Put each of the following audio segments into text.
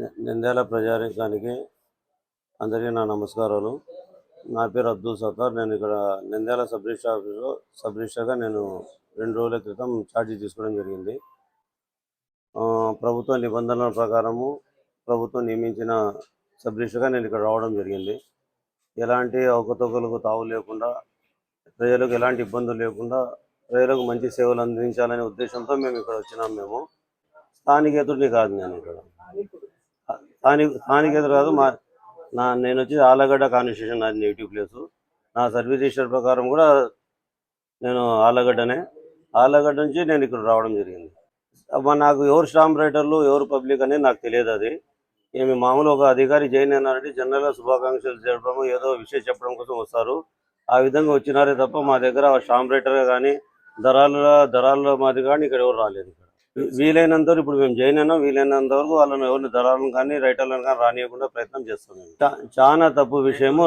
ని- నింద్యాల ప్రజానికానికి అందరికీ నా నమస్కారాలు. నా పేరు అబ్దుల్ సత్తార్. నేను ఇక్కడ నింద్యాల సబ్ రిజిస్టర్ ఆఫీస్లో సబ్ రిజిస్టర్గా నేను రెండు రోజుల క్రితం ఛార్జీ తీసుకోవడం జరిగింది. ప్రభుత్వ నిబంధనల ప్రకారము ప్రభుత్వం నియమించిన సబ్ నేను ఇక్కడ రావడం జరిగింది. ఎలాంటి అవకతవకలకు తావు లేకుండా ప్రజలకు ఎలాంటి ఇబ్బందులు లేకుండా ప్రజలకు మంచి సేవలు అందించాలనే ఉద్దేశంతో మేము ఇక్కడ వచ్చినాం మేము. స్థానికేతుడిని కాదు నేను ఇక్కడ. స్థానిక స్థానికేతుడు కాదు మా నా నేను వచ్చి ఆలగడ్డ కాన్స్టిట్యూషన్ నాది నేటివ్ ప్లేసు. నా సర్వీస్ రిజిస్టర్ ప్రకారం కూడా నేను ఆలగడ్డనే. ఆలగడ్డ నుంచి నేను ఇక్కడ రావడం జరిగింది. నాకు ఎవరు స్టాంప్ రైటర్లు ఎవరు పబ్లిక్ అనేది నాకు తెలియదు అది. ఏమి మామూలు ఒక అధికారి జైన్ అన్నారంటే జనరల్గా శుభాకాంక్షలు చెప్పడం ఏదో విషయం చెప్పడం కోసం వస్తారు. ఆ విధంగా వచ్చినారే తప్ప మా దగ్గర స్టాంప్ కానీ దళాల దళాల మాది కానీ ఇక్కడ ఎవరు రాలేదు వీలైనంత వరకు ఇప్పుడు మేము జైన్ అన్నాం వీలైనంత వరకు వాళ్ళని ఎవరిని దళాలను కానీ రైటర్లను కానీ రానియకుండా ప్రయత్నం చేస్తున్నాం చా- చాలా తప్పు విషయము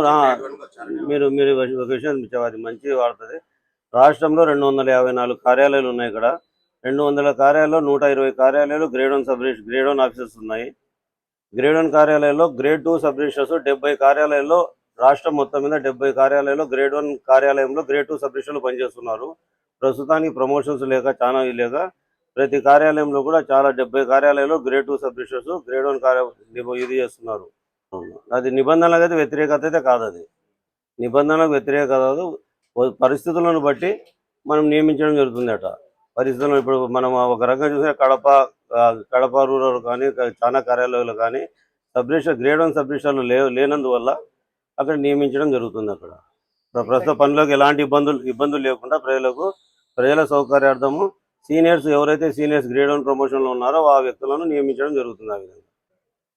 మీరు మీరు ఒక విషయం అది మంచి వాడుతుంది రాష్ట్రంలో రెండు వందల యాభై నాలుగు కార్యాలయాలు ఉన్నాయి ఇక్కడ. రెండు వందల కార్యాలయాలు నూట ఇరవై కార్యాలయాలు grade one sub grade one officers ఉన్నాయి. గ్రేడ్ వన్ కార్యాలయాల్లో గ్రేడ్ టూ సబ్ రిజిస్టర్స్ డెబ్బై కార్యాలయాల్లో రాష్ట్రం మొత్తం మీద డెబ్బై కార్యాలయాల్లో గ్రేడ్ వన్ కార్యాలయంలో గ్రేడ్ టూ సబ్ రిజిస్టర్లు పనిచేస్తున్నారు. ప్రస్తుతానికి ప్రమోషన్స్ లేక చాలా లేక ప్రతి కార్యాలయంలో కూడా చాలా డెబ్బై కార్యాలయాల్లో grade two sub registers grade one కార్య ఇది చేస్తున్నారు. అది నిబంధనలకు అయితే వ్యతిరేకత అయితే కాదు అది. నిబంధనలకు వ్యతిరేకత కాదు. పరిస్థితులను బట్టి మనం నియమించడం జరుగుతుందట. పరిస్థితులను ఇప్పుడు మనం ఒక రకంగా చూస్తే కడప కడప రూరల్ కానీ చాలా కార్యాలయాలు కానీ sub register grade one sub రిజిస్టర్లు లే లేనందువల్ల అక్కడ నియమించడం జరుగుతుంది అక్కడ. ప్ర- ప్రస్తుత పనులకు ఎలాంటి ఇబ్బందులు ఇబ్బందులు లేకుండా ప్రజలకు ప్రజల సౌకర్యార్థము సీనియర్స్ ఎవరైతే సీనియర్స్ గ్రేడ్ వన్ ప్రమోషన్లో ఉన్నారో ఆ వ్యక్తులను నియమించడం జరుగుతుంది ఆ విధంగా.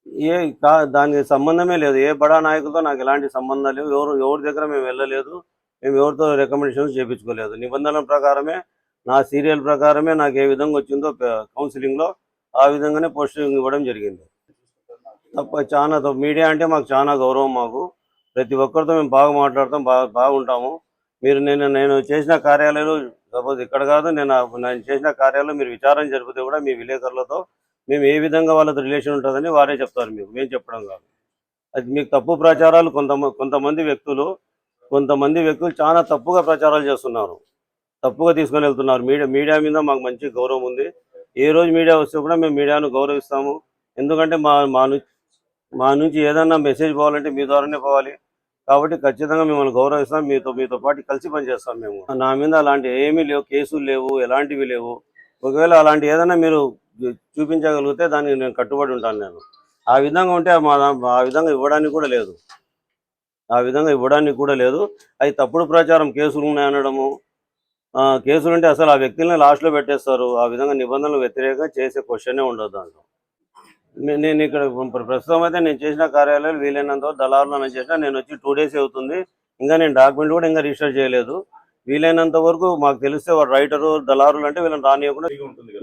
ఏ దానికి సంబంధమే లేదు. ఏ బడా నాయకులతో నాకు ఎలాంటి సంబంధం లేవు. ఎవరు ఎవరి దగ్గర మేము వెళ్ళలేదు. మేము ఎవరితో రికమెండేషన్స్ చేయించుకోలేదు నిబంధనల ప్రకారమే నా సీరియల్ ప్రకారమే నాకు ఏ విధంగా వచ్చిందో కౌన్సిలింగ్లో ఆ విధంగానే పోస్టింగ్ ఇవ్వడం జరిగింది. తప్ప చాలా తప్పు. మీడియా అంటే మాకు చాలా గౌరవం మాకు. ప్రతి ఒక్కరితో మేము బాగా మాట్లాడతాం బాగా బాగుంటాము. మీరు నేను నేను చేసిన కార్యాలయాలు సపోజ్ ఇక్కడ కాదు నేను నేను చేసిన కార్యాలయంలో మీరు విచారణ జరిపితే కూడా మీ విలేకరులతో మేము ఏ విధంగా వాళ్ళతో రిలేషన్ ఉంటుందని వారే చెప్తారు మీకు. మేము చెప్పడం కాదు. అది మీకు తప్పు ప్రచారాలు కొంతమంది కొంతమంది వ్యక్తులు కొంతమంది వ్యక్తులు చాలా తప్పుగా ప్రచారాలు చేస్తున్నారు. తప్పుగా తీసుకొని వెళ్తున్నారు. మీడియా మీడియా మీద మాకు మంచి గౌరవం ఉంది. ఏ రోజు మీడియా వస్తే కూడా మేము మీడియాను గౌరవిస్తాము. ఎందుకంటే మా మా నుంచి మా నుంచి ఏదన్నా మెసేజ్ పోవాలంటే మీ ద్వారానే పోవాలి. కాబట్టి ఖచ్చితంగా మిమ్మల్ని గౌరవిస్తాం. మీతో మీతో పాటు కలిసి పనిచేస్తాం మేము. నా మీద అలాంటి ఏమీ లేవు. కేసులు లేవు. ఎలాంటివి లేవు. ఒకవేళ అలాంటి ఏదైనా మీరు చూపించగలిగితే దానికి నేను కట్టుబడి ఉంటాను నేను. ఆ విధంగా ఉంటే మా ఆ విధంగా ఇవ్వడానికి కూడా లేదు. ఆ విధంగా ఇవ్వడానికి కూడా లేదు. అది తప్పుడు ప్రచారం కేసులు ఉన్నాయనడము. ఆ, కేసులు ఉంటే అసలు ఆ వ్యక్తుల్ని లాస్ట్లో పెట్టేస్తారు. ఆ విధంగా నిబంధనలు వ్యతిరేకంగా చేసే క్వశ్చనే ఉండదు దాంట్లో. నేను ఇక్కడ ప్ర- ప్రస్తుతం అయితే నేను చేసిన కార్యాలయాలు వీలైనంత దళారులు నేను చేసిన నేను వచ్చి టూ డేస్ అవుతుంది. ఇంకా నేను డాక్యుమెంట్ కూడా ఇంకా రిజిస్టర్ చేయలేదు. వీలైనంత వరకు మాకు తెలిస్తే వాడు రైటరు దళారులు అంటే వీళ్ళని రానియకుండా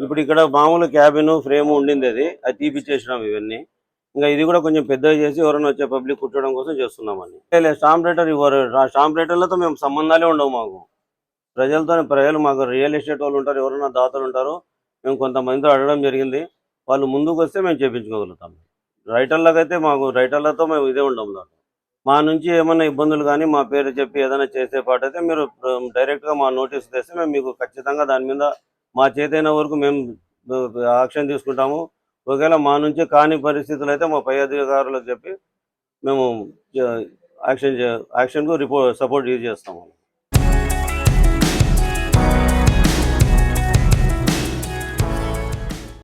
ఇప్పుడు ఇక్కడ మామూలు క్యాబిన్ ఫ్రేమ్ ఉండింది అది. అది తీపిచ్చేసినాం ఇవన్నీ. ఇంకా ఇది కూడా కొంచెం పెద్దగా చేసి ఎవరైనా వచ్చే పబ్లిక్ కూర్చోవడం కోసం చేస్తున్నామని స్టాంప్ రేటర్ ఇవ్వరు స్టాంప్ రేటర్లతో మేము సంబంధాలే ఉండవు మాకు. ప్రజలతో ప్రజలు మాకు రియల్ ఎస్టేట్ వాళ్ళు ఉంటారు ఎవరైనా దాతలు ఉంటారు. మేము కొంతమందితో అడగడం జరిగింది. వాళ్ళు ముందుకు వస్తే మేము చేయించుకోగలుగుతాం రైటర్లకైతే అయితే మాకు రైటర్లతో మేము ఇదే ఉండం దాంట్లో. మా నుంచి ఏమైనా ఇబ్బందులు కానీ మా పేరు చెప్పి ఏదైనా చేసే పాటు అయితే మీరు డైరెక్ట్గా మా నోటీస్ తెస్తే మేము మీకు ఖచ్చితంగా దాని మీద మా చేతైన వరకు మేము యాక్షన్ తీసుకుంటాము. ఒకవేళ మా నుంచి కాని పరిస్థితులు అయితే మా పై అధికారులకు చెప్పి మేము యాక్షన్ యాక్షన్కు రిపోర్ట్ సపోర్ట్ యూజ్ చేస్తాము